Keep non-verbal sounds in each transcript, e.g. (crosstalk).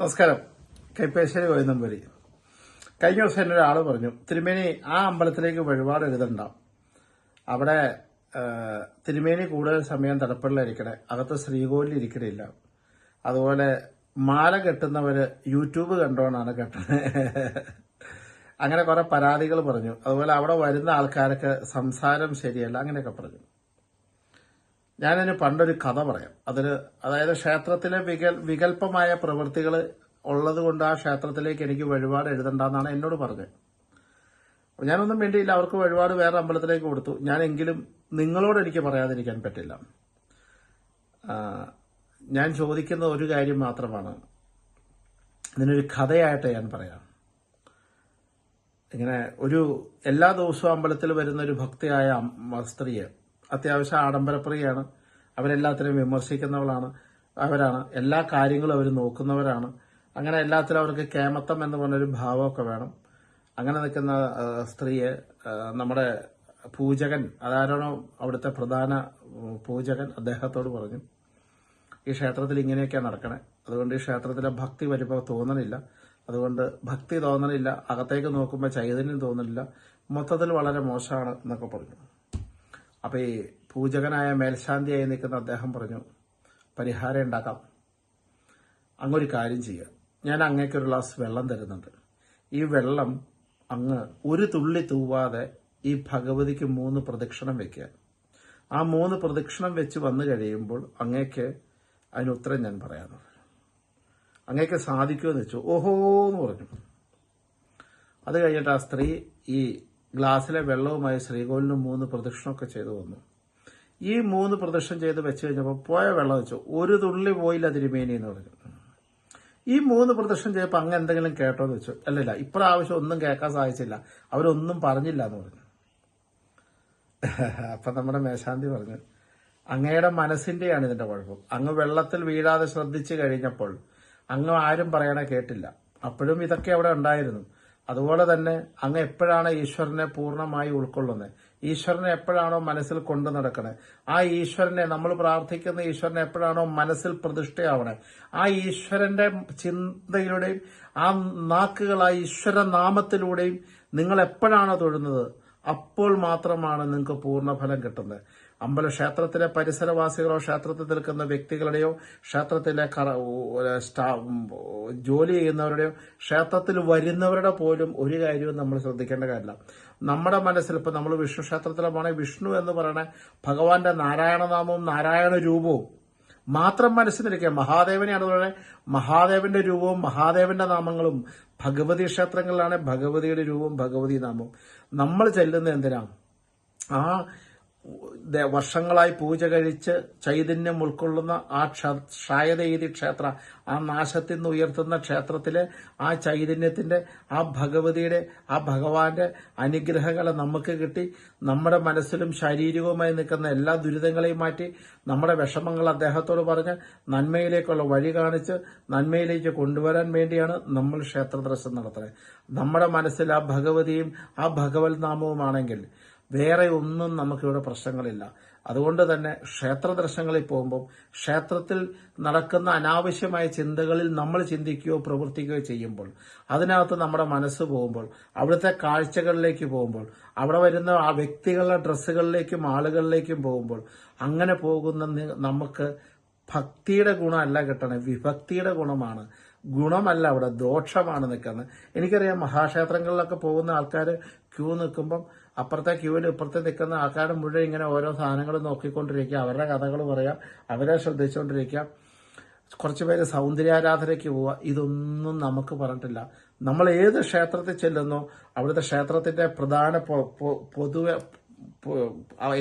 നമസ്കാരം. കൈപ്പേശ്ശേരി കോയന്നമ്പൂരി കഴിഞ്ഞ ദിവസം എന്നൊരു ഒരാൾ പറഞ്ഞു തിരുമേനി ആ അമ്പലത്തിലേക്ക് വഴിപാട് എഴുതണ്ട. അവിടെ തിരുമേനി കൂടുതൽ സമയം തടപ്പള്ളിലിരിക്കണേ അകത്ത് ശ്രീകോവിലിൽ ഇരിക്കണില്ല. അതുപോലെ മാല കെട്ടുന്നവർ യൂട്യൂബ് കണ്ടോണ്ടാണ് കെട്ടണത് അങ്ങനെ കുറെ പരാതികൾ പറഞ്ഞു. അതുപോലെ അവിടെ വരുന്ന ആൾക്കാർക്ക് സംസാരം ശരിയല്ല അങ്ങനെയൊക്കെ പറഞ്ഞു. ഞാനതിന് പണ്ടൊരു കഥ പറയാം. അതിന് അതായത് ക്ഷേത്രത്തിലെ വികൽ വികല്പമായ പ്രവൃത്തികൾ ഉള്ളത് കൊണ്ട് ആ ക്ഷേത്രത്തിലേക്ക് എനിക്ക് വഴിപാട് എഴുതണ്ടെന്നാണ് എന്നോട് പറഞ്ഞത്. ഞാനൊന്നും വേണ്ടിയില്ല അവർക്ക് വഴിപാട് വേറെ അമ്പലത്തിലേക്ക് കൊടുത്തു. ഞാനെങ്കിലും നിങ്ങളോട് എനിക്ക് പറയാതിരിക്കാൻ പറ്റില്ല. ഞാൻ ചോദിക്കുന്ന ഒരു കാര്യം മാത്രമാണ്. ഇതിനൊരു കഥയായിട്ട് ഞാൻ പറയാം. ഇങ്ങനെ ഒരു എല്ലാ ദിവസവും അമ്പലത്തിൽ വരുന്ന ഒരു ഭക്തിയായ സ്ത്രീയെ അത്യാവശ്യം ആഡംബരപ്രിയാണ്. അവരെല്ലാത്തിനും വിമർശിക്കുന്നവളാണ്. അവരാണ്. എല്ലാ കാര്യങ്ങളും അവർ നോക്കുന്നവരാണ്. അങ്ങനെ എല്ലാത്തിലും അവർക്ക് കേമത്തം എന്ന് പറഞ്ഞൊരു ഭാവമൊക്കെ വേണം. അങ്ങനെ നിൽക്കുന്ന സ്ത്രീയെ നമ്മുടെ പൂജകൻ അതാരാണോ അവിടുത്തെ പ്രധാന പൂജകൻ അദ്ദേഹത്തോട് പറഞ്ഞു ഈ ക്ഷേത്രത്തിൽ ഇങ്ങനെയൊക്കെയാണ് നടക്കണേ. അതുകൊണ്ട് ഈ ക്ഷേത്രത്തിലെ ഭക്തി വരുമ്പോൾ തോന്നണില്ല. അതുകൊണ്ട് ഭക്തി തോന്നണില്ല. അകത്തേക്ക് നോക്കുമ്പോൾ ചൈതന്യം തോന്നണില്ല. മൊത്തത്തിൽ വളരെ മോശമാണ് എന്നൊക്കെ പറഞ്ഞു. അപ്പൊ ഈ പൂജകനായ മേൽശാന്തിയായി നിൽക്കുന്ന അദ്ദേഹം പറഞ്ഞു പരിഹാരം ഉണ്ടാക്കാം. അങ്ങൊരു കാര്യം ചെയ്യുക. ഞാൻ അങ്ങേക്കൊരു ഗ്ലാസ് വെള്ളം തരുന്നുണ്ട്. ഈ വെള്ളം അങ്ങ് ഒരു തുള്ളി തൂവാതെ ഈ ഭഗവതിക്ക് മൂന്ന് പ്രദക്ഷിണം വെക്കുക. ആ മൂന്ന് പ്രദക്ഷിണം വെച്ച് വന്നു കഴിയുമ്പോൾ അങ്ങേക്ക് അതിന് ഉത്തരം ഞാൻ പറയാമെന്ന് അങ്ങേക്ക് സാധിക്കുമെന്ന് വെച്ചു. ഓഹോ എന്ന് പറഞ്ഞു. അത് കഴിഞ്ഞിട്ട് ആ സ്ത്രീ ഈ ഗ്ലാസ്സിലെ വെള്ളവുമായി ശ്രീകോവിലിന് മൂന്ന് പ്രദക്ഷിണമൊക്കെ ചെയ്തു വന്നു ഈ മൂന്ന് പ്രദക്ഷിണം ചെയ്ത് വെച്ച് കഴിഞ്ഞപ്പോൾ പോയ വെള്ളം വെച്ചു. ഒരു തുള്ളി പോയില്ല തിരുമേനി എന്ന് പറഞ്ഞു. ഈ മൂന്ന് പ്രദക്ഷിണം ചെയ്തപ്പോൾ അങ്ങ് എന്തെങ്കിലും കേട്ടോ എന്ന് വെച്ചു. അല്ലല്ല ഇപ്രാവശ്യം ഒന്നും കേൾക്കാൻ സാധിച്ചില്ല. അവരൊന്നും പറഞ്ഞില്ല എന്ന് പറഞ്ഞു. (laughs) അപ്പം നമ്മുടെ മേശാന്തി പറഞ്ഞു അങ്ങയുടെ മനസ്സിന്റെയാണ് ഇതിന്റെ കുഴപ്പം. അങ്ങ് വെള്ളത്തിൽ വീഴാതെ ശ്രദ്ധിച്ചു കഴിഞ്ഞപ്പോൾ അങ്ങ് ആരും പറയണ കേട്ടില്ല. അപ്പോഴും ഇതൊക്കെ അവിടെ ഉണ്ടായിരുന്നു. അതുപോലെ തന്നെ അങ്ങ് എപ്പോഴാണ് ഈശ്വരനെ പൂർണമായി ഉൾക്കൊള്ളുന്നത്? ഈശ്വരനെ എപ്പോഴാണോ മനസ്സിൽ കൊണ്ടു നടക്കണേ? ആ ഈശ്വരനെ നമ്മൾ പ്രാർത്ഥിക്കുന്ന ഈശ്വരനെ എപ്പോഴാണോ മനസ്സിൽ പ്രതിഷ്ഠയാവണേ? ആ ഈശ്വരന്റെ ചിന്തയിലൂടെയും ആ നാക്കുകൾ ആ ഈശ്വര നാമത്തിലൂടെയും നിങ്ങൾ എപ്പോഴാണോ തൊഴുന്നത് അപ്പോൾ മാത്രമാണ് നിങ്ങൾക്ക് പൂർണഫലം കിട്ടുന്നത്. അമ്പല ക്ഷേത്രത്തിലെ പരിസരവാസികളോ ക്ഷേത്രത്തിൽ നിൽക്കുന്ന വ്യക്തികളുടെയോ ക്ഷേത്രത്തിലെ ജോലി ചെയ്യുന്നവരുടെയും ക്ഷേത്രത്തിൽ വരുന്നവരുടെ പോലും ഒരു കാര്യവും നമ്മൾ ശ്രദ്ധിക്കേണ്ട കാര്യമില്ല. നമ്മുടെ മനസ്സിൽ ഇപ്പൊ നമ്മൾ വിഷ്ണു ക്ഷേത്രത്തിലെ പോണേ വിഷ്ണു എന്ന് പറയുന്ന ഭഗവാന്റെ നാരായണനാമവും നാരായണ രൂപവും മാത്രം മനസ്സിലിരിക്കുക. മഹാദേവനെയാണ് പറയുന്നത് മഹാദേവന്റെ രൂപവും മഹാദേവന്റെ നാമങ്ങളും ഭഗവതി ക്ഷേത്രങ്ങളിലാണ് ഭഗവതിയുടെ രൂപവും ഭഗവതി നാമവും. നമ്മൾ ചെല്ലുന്ന എന്തിനാ? ആ വർഷങ്ങളായി പൂജ കഴിച്ച് ചൈതന്യം ഉൾക്കൊള്ളുന്ന ആ ക്ഷായദേവി ക്ഷേത്ര ആ നാശത്തിൽ നിന്ന് ഉയർത്തുന്ന ക്ഷേത്രത്തിലെ ആ ചൈതന്യത്തിന്റെ ആ ഭഗവതിയുടെ ആ ഭഗവാന്റെ അനുഗ്രഹങ്ങളെ നമുക്ക് കിട്ടി. നമ്മുടെ മനസ്സിലും ശാരീരികവുമായി നിൽക്കുന്ന എല്ലാ ദുരിതങ്ങളെയും മാറ്റി നമ്മുടെ വിഷമങ്ങൾ അദ്ദേഹത്തോട് പറഞ്ഞ് നന്മയിലേക്കുള്ള വഴി കാണിച്ച് നന്മയിലേക്ക് കൊണ്ടുവരാൻ വേണ്ടിയാണ് നമ്മൾ ക്ഷേത്ര ദർശനം നടത്തുന്നത്. നമ്മുടെ മനസ്സിൽ ആ ഭഗവതിയും ആ ഭഗവത് നാമവുമാണെങ്കിൽ വേറെ ഒന്നും നമുക്കിവിടെ പ്രശ്നങ്ങളില്ല. അതുകൊണ്ട് തന്നെ ക്ഷേത്ര ദർശനങ്ങളിൽ പോകുമ്പോൾ ക്ഷേത്രത്തിൽ നടക്കുന്ന അനാവശ്യമായ ചിന്തകളിൽ നമ്മൾ ചിന്തിക്കുകയോ പ്രവർത്തിക്കുകയോ ചെയ്യുമ്പോൾ അതിനകത്ത് നമ്മുടെ മനസ്സ് പോകുമ്പോൾ അവിടുത്തെ കാഴ്ചകളിലേക്ക് പോകുമ്പോൾ അവിടെ വരുന്ന ആ വ്യക്തികളുടെ ഡ്രസ്സുകളിലേക്കും ആളുകളിലേക്കും പോകുമ്പോൾ അങ്ങനെ പോകുന്ന നമുക്ക് ഭക്തിയുടെ ഗുണമല്ല കിട്ടണേ. വിഭക്തിയുടെ ഗുണമാണ്. ഗുണമല്ല അവിടെ. ദോഷമാണ് നിൽക്കുന്നത്. എനിക്കറിയാം മഹാക്ഷേത്രങ്ങളിലൊക്കെ പോകുന്ന ആൾക്കാർ ക്യൂ നിൽക്കുമ്പം അപ്പുറത്തെ ക്യൂവിൽ ഇപ്പുറത്തെ നിൽക്കുന്ന ആൾക്കാരുടെ മുഴുവൻ ഇങ്ങനെ ഓരോ സാധനങ്ങൾ നോക്കിക്കൊണ്ടിരിക്കുക അവരുടെ കഥകൾ പറയാം അവരെ ശ്രദ്ധിച്ചുകൊണ്ടിരിക്കുക കുറച്ച് പേര് സൗന്ദര്യാരാധനയ്ക്ക് പോവുക ഇതൊന്നും നമുക്ക് പറഞ്ഞിട്ടില്ല. നമ്മൾ ഏത് ക്ഷേത്രത്തിൽ ചെല്ലുന്നോ അവിടുത്തെ ക്ഷേത്രത്തിന്റെ പ്രധാന പൊതുവെ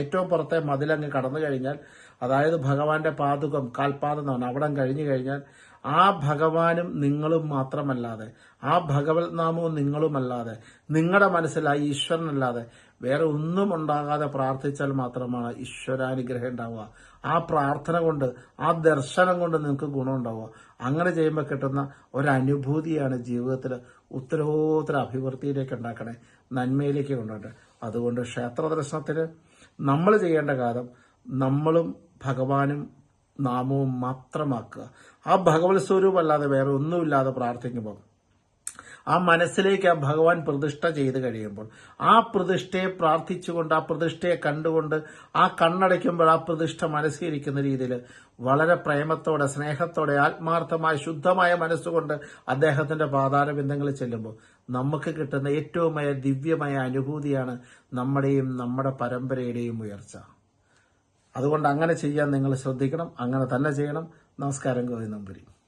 ഏറ്റവും പുറത്തെ മതിലങ്ങ് കടന്നു കഴിഞ്ഞാൽ അതായത് ഭഗവാന്റെ പാതുകം കാൽപാദം എന്നാണ് അവിടം കഴിഞ്ഞു കഴിഞ്ഞാൽ ആ ഭഗവാനും നിങ്ങളും മാത്രമല്ലാതെ ആ ഭഗവത് നാമവും നിങ്ങളുമല്ലാതെ നിങ്ങളുടെ മനസ്സിൽ ആ ഈശ്വരനല്ലാതെ വേറെ ഒന്നും ഉണ്ടാകാതെ പ്രാർത്ഥിച്ചാൽ മാത്രമാണ് ഈശ്വരാനുഗ്രഹം ഉണ്ടാവുക. ആ പ്രാർത്ഥന കൊണ്ട് ആ ദർശനം കൊണ്ട് നിങ്ങൾക്ക് ഗുണം ഉണ്ടാവുക. അങ്ങനെ ചെയ്യുമ്പോൾ കിട്ടുന്ന ഒരനുഭൂതിയാണ് ജീവിതത്തിൽ ഉത്തരോത്തര അഭിവൃദ്ധിയിലേക്ക് ഉണ്ടാക്കണേ നന്മയിലേക്ക് കൊണ്ടുവരണേ അതുകൊണ്ട് ക്ഷേത്ര ദർശനത്തിന് നമ്മൾ ചെയ്യേണ്ട കാര്യം നമ്മളും ഭഗവാനും നാമവും മാത്രമാക്കുക. ആ ഭഗവത് സ്വരൂപമല്ലാതെ വേറെ ഒന്നുമില്ലാതെ പ്രാർത്ഥിക്കുമ്പോൾ ആ മനസ്സിലേക്ക് ആ ഭഗവാൻ പ്രതിഷ്ഠ ചെയ്ത് കഴിയുമ്പോൾ ആ പ്രതിഷ്ഠയെ പ്രാർത്ഥിച്ചുകൊണ്ട് ആ പ്രതിഷ്ഠയെ കണ്ടുകൊണ്ട് ആ കണ്ണടയ്ക്കുമ്പോൾ ആ പ്രതിഷ്ഠ മനസ്സിരിക്കുന്ന രീതിയിൽ വളരെ പ്രേമത്തോടെ സ്നേഹത്തോടെ ആത്മാർത്ഥമായ ശുദ്ധമായ മനസ്സുകൊണ്ട് അദ്ദേഹത്തിന്റെ പാതാരബിന്ദങ്ങളിൽ ചെല്ലുമ്പോൾ നമുക്ക് കിട്ടുന്ന ഏറ്റവും ദിവ്യമായ അനുഭൂതിയാണ് നമ്മുടെയും നമ്മുടെ പരമ്പരയുടെയും ഉയർച്ച. അതുകൊണ്ട് അങ്ങനെ ചെയ്യാൻ നിങ്ങൾ ശ്രദ്ധിക്കണം അങ്ങനെ തന്നെ ചെയ്യണം. നമസ്കാരം ഗോവിന്ദമ്പുരി